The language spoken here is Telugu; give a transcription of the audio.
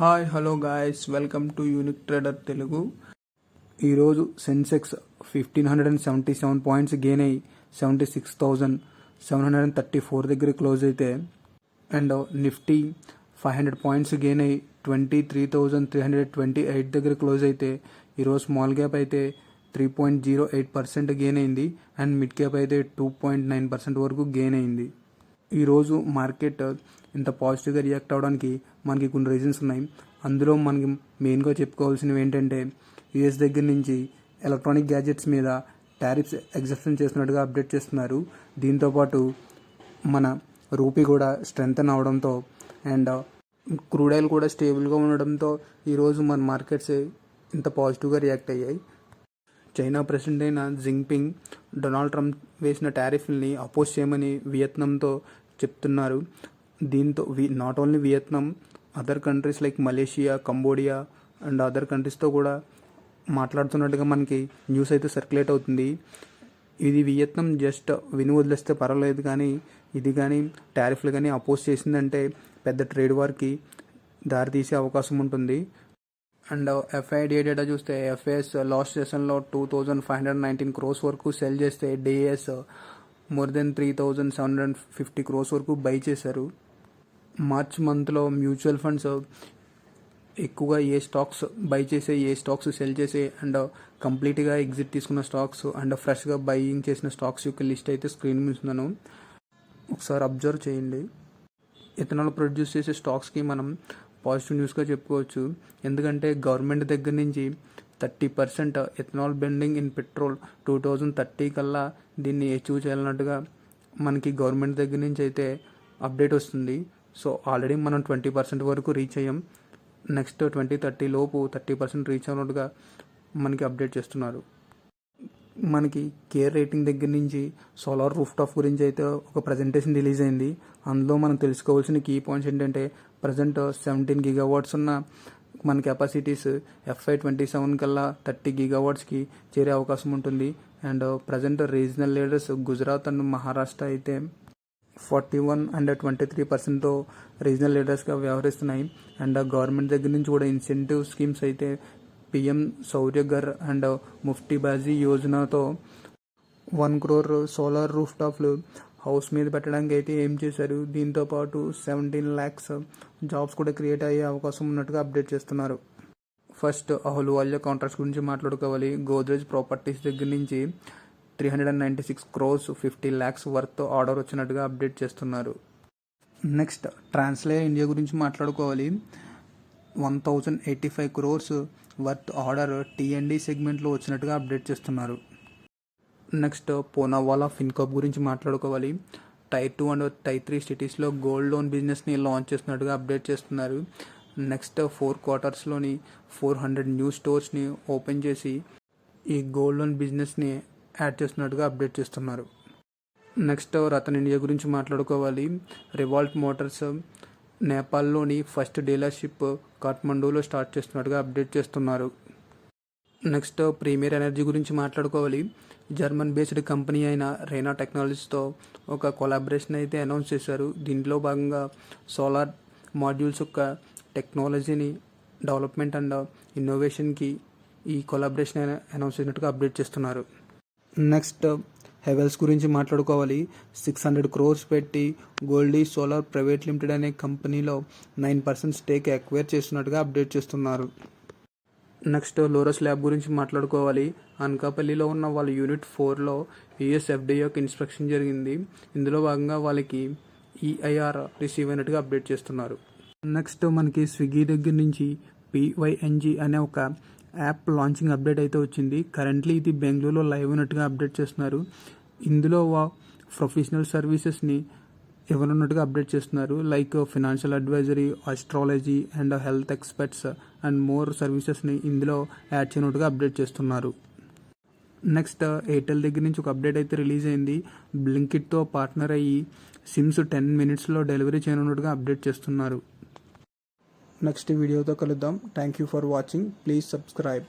Hi hello guys. Welcome to unique trader Telugu. ఈరోజు Sensex fifteen hundred and seventy seven points gain అయ్యి seventy six thousand seven hundred and thirty four దగ్గర క్లోజ్ అయితే. And Nifty five hundred points gain అయ్యి twenty three thousand three hundred twenty eight దగ్గర క్లోజ్ అయితే. ఈరోజు స్మాల్ క్యాప్ అయితే three point zero eight percent gain అయింది. అండ్ మిడ్ క్యాప్ అయితే టూ పాయింట్ నైన్ పర్సెంట్ వరకు గెయిన్ అయింది. ఈరోజు మార్కెట్ ఇంత పాజిటివ్గా రియాక్ట్ అవ్వడానికి మనకి కొన్ని రీజన్స్ ఉన్నాయి. అందులో మనకి మెయిన్గా చెప్పుకోవాల్సినవి ఏంటంటే యుఎస్ దగ్గర నుంచి ఎలక్ట్రానిక్ గ్యాజెట్స్ మీద టారిఫ్స్ ఎగ్జెప్షన్ చేస్తున్నట్టుగా అప్డేట్ చేస్తున్నారు. దీంతోపాటు మన రూపీ కూడా స్ట్రెంగ్తన్ అవడంతో అండ్ క్రూడ్ ఆయిల్ కూడా స్టేబుల్గా ఉండడంతో ఈరోజు మన మార్కెట్స్ ఇంత పాజిటివ్గా రియాక్ట్ అయ్యాయి. చైనా ప్రెసిడెంట్ అయిన జింగ్పింగ్ డొనాల్డ్ ట్రంప్ వేసిన టారిఫ్ని అపోజ్ చేయమని వియత్నంతో చెప్తున్నారు. దీంతో we not only Vietnam other countries like Malaysia Cambodia and other కంట్రీస్తో కూడా మాట్లాడుతున్నట్టుగా మనకి న్యూస్ అయితే సర్క్యులేట్ అవుతుంది. ఇది వియత్నాం జస్ట్ విని వదిలేస్తే పర్వాలేదు కానీ ఇది కానీ టారిఫ్లు కానీ అపోజ్ చేసిందంటే పెద్ద ట్రేడ్ వార్కి దారితీసే అవకాశం ఉంటుంది. అండ్ ఎఫ్ఐడిఏ డేటా చూస్తే ఎఫ్ఐఎస్ లాస్ట్ సెషన్లో two thousand five hundred nineteen crores వరకు సెల్ చేస్తే DIIs more than three thousand seven hundred fifty crores వరకు బై చేశారు. మార్చ్ మంత్లో మ్యూచువల్ ఫండ్స్ ఎక్కువగా ఏ స్టాక్స్ బై చేసే ఏ స్టాక్స్ సెల్ చేసే అండ్ కంప్లీట్గా ఎగ్జిట్ తీసుకున్న స్టాక్స్ అండ్ ఫ్రెష్గా బయింగ్ చేసిన స్టాక్స్ యొక్క లిస్ట్ అయితే స్క్రీన్ మీద ఉంచుతున్నాను. ఒకసారి అబ్జర్వ్ చేయండి. ఇథనాల్ ప్రొడ్యూస్ చేసే స్టాక్స్కి మనం పాజిటివ్ న్యూస్గా చెప్పుకోవచ్చు. ఎందుకంటే గవర్నమెంట్ దగ్గర నుంచి thirty percent ethanol blending in petrol two thousand thirty కల్లా దీన్ని అచీవ్ చేయాలన్నట్టుగా మనకి గవర్నమెంట్ దగ్గర నుంచి అయితే అప్డేట్ వస్తుంది. సో ఆల్రెడీ మనం ట్వంటీ పర్సెంట్ వరకు రీచ్ అయ్యాం. నెక్స్ట్ ట్వంటీ థర్టీ లోపు థర్టీ పర్సెంట్ రీచ్ అయినట్టుగా మనకి అప్డేట్ చేస్తున్నారు. మనకి కేర్ రేటింగ్ దగ్గర నుంచి సోలార్ రూఫ్ టాప్ గురించి అయితే ఒక ప్రజెంటేషన్ రిలీజ్ అయింది. అందులో మనం తెలుసుకోవాల్సిన కీ పాయింట్స్ ఏంటంటే ప్రజెంట్ సెవెంటీన్ గిగావాట్స్ ఉన్న మన కెపాసిటీస్ ఎఫ్ఐ ట్వంటీ సెవెన్ కల్లా థర్టీ గిగావాట్స్కి చేరే అవకాశం ఉంటుంది. And present regional leaders Gujarat and Maharashtra అయితే forty one and twenty three పర్సెంట్తో regional లీడర్స్గా వ్యవహరిస్తున్నాయి. అండ్ గవర్నమెంట్ దగ్గర నుంచి కూడా ఇన్సెంటివ్ స్కీమ్స్ అయితే పిఎం సౌర్యగర్ అండ్ ముఫ్టీ బాజీ యోజనతో వన్ క్రోర్ సోలార్ రూఫ్ టాప్లు హౌస్ మీద పెట్టడానికి అయితే ఏం చేశారు? దీంతో పాటు సెవెంటీన్ ల్యాక్స్ జాబ్స్ కూడా క్రియేట్ అయ్యే అవకాశం ఉన్నట్టుగా అప్డేట్ చేస్తున్నారు. ఫస్ట్ అహులువాల్య కాంట్రాక్ట్స్ గురించి మాట్లాడుకోవాలి. గోద్రేజ్ ప్రాపర్టీస్ దగ్గర నుంచి three hundred and ninety six crores fifty lakhs worth order వచ్చినట్టుగా అప్డేట్ చేస్తున్నారు. నెక్స్ట్ ట్రాన్స్లే ఇండియా గురించి మాట్లాడుకోవాలి. One thousand eighty five crores worth order TND సెగ్మెంట్లో వచ్చినట్టుగా అప్డేట్ చేస్తున్నారు. నెక్స్ట్ పోనావాలా ఫిన్కాప్ గురించి మాట్లాడుకోవాలి. Tier two and tier three సిటీస్లో గోల్డ్ లోన్ బిజినెస్ని లాంచ్ చేస్తున్నట్టుగా అప్డేట్ చేస్తున్నారు. నెక్స్ట్ ఫోర్ క్వార్టర్స్లోని ఫోర్ హండ్రెడ్ న్యూ స్టోర్స్ని ఓపెన్ చేసి ఈ గోల్డ్ లోన్ బిజినెస్ని యాడ్ చేస్తున్నట్టుగా అప్డేట్ చేస్తున్నారు. నెక్స్ట్ రతన్ ఇండియా గురించి మాట్లాడుకోవాలి. రివాల్ట్ మోటార్స్ నేపాల్లోని ఫస్ట్ డీలర్షిప్ కాఠ్మండూలో స్టార్ట్ చేస్తున్నట్టుగా అప్డేట్ చేస్తున్నారు. నెక్స్ట్ ప్రీమియర్ ఎనర్జీ గురించి మాట్లాడుకోవాలి. జర్మన్ బేస్డ్ కంపెనీ అయిన రేనా టెక్నాలజీస్తో ఒక కొలాబరేషన్ అయితే అనౌన్స్ చేశారు. దీంట్లో భాగంగా సోలార్ మాడ్యూల్స్ యొక్క టెక్నాలజీని డెవలప్మెంట్ అండ్ ఇన్నోవేషన్కి ఈ కొలాబరేషన్ అనౌన్స్ చేసినట్టుగా అప్డేట్ చేస్తున్నారు. నెక్స్ట్ హెవెల్స్ గురించి మాట్లాడుకోవాలి. సిక్స్ హండ్రెడ్ క్రోర్స్ పెట్టి గోల్డీ సోలార్ ప్రైవేట్ లిమిటెడ్ అనే కంపెనీలో నైన్ పర్సెంట్ స్టేక్ ఎక్వైర్ చేస్తున్నట్టుగా అప్డేట్ చేస్తున్నారు. నెక్స్ట్ లోరస్ ల్యాబ్ గురించి మాట్లాడుకోవాలి. అనకాపల్లిలో ఉన్న వాళ్ళ యూనిట్ ఫోర్లో యుఎస్ యొక్క ఇన్స్పెక్షన్ జరిగింది. ఇందులో భాగంగా వాళ్ళకి ఈఐఆర్ రిసీవ్ అయినట్టుగా అప్డేట్ చేస్తున్నారు. నెక్స్ట్ మనకి స్విగ్గీ దగ్గర నుంచి పివైఎన్జీ అనే ఒక యాప్ లాంచింగ్ అప్డేట్ అయితే వచ్చింది. కరెంట్లీ ఇది బెంగళూరులో లైవ్ ఉన్నట్టుగా అప్డేట్ చేస్తున్నారు. ఇందులో ప్రొఫెషనల్ సర్వీసెస్ని ఇవ్వనున్నట్టుగా అప్డేట్ చేస్తున్నారు. Like financial advisory astrology and health experts and more సర్వీసెస్ని ఇందులో యాడ్ చేయనట్టుగా అప్డేట్ చేస్తున్నారు. నెక్స్ట్ ఎయిర్టెల్ uh, దగ్గర నుంచి ఒక అప్డేట్ అయితే రిలీజ్ అయింది. బ్లింకిట్తో పార్ట్నర్ అయ్యి సిమ్స్ టెన్ మినిట్స్లో డెలివరీ చేయనున్నట్టుగా అప్డేట్ చేస్తున్నారు. నెక్స్ట్ వీడియోతో కలుద్దాం. Thank you for watching please subscribe